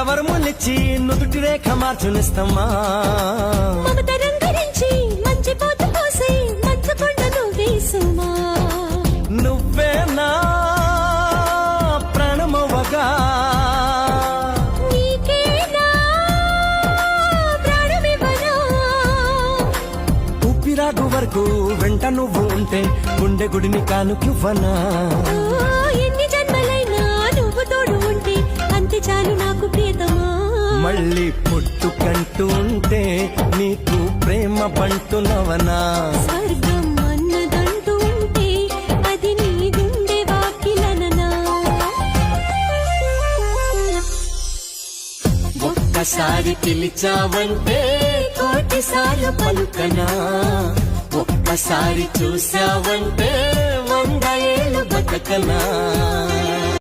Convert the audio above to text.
ఎవరు ములిచి నుదుటి రేఖ మార్చునిస్తమ్మా. మమత రంగరించి మంచి పోత పోసి మంచకొండ నువ్వేసుమా నువ్వే నా ఊపిరాగు వరకు వెంట నువ్వు ఉంటే గుండె గుడిని కానుకివ్వనా. మళ్ళీ పుట్టుకంటూ ఉంటే నీకు ప్రేమ స్వర్గం ఉంటే అది నీ గుండె వాకిలననా? ఒక్కసారి పిలిచావంటే కోటిసార్లు పలుకనా? ఒక్కసారి చూసావంటే వంద ఏళ్ళు బతకనా?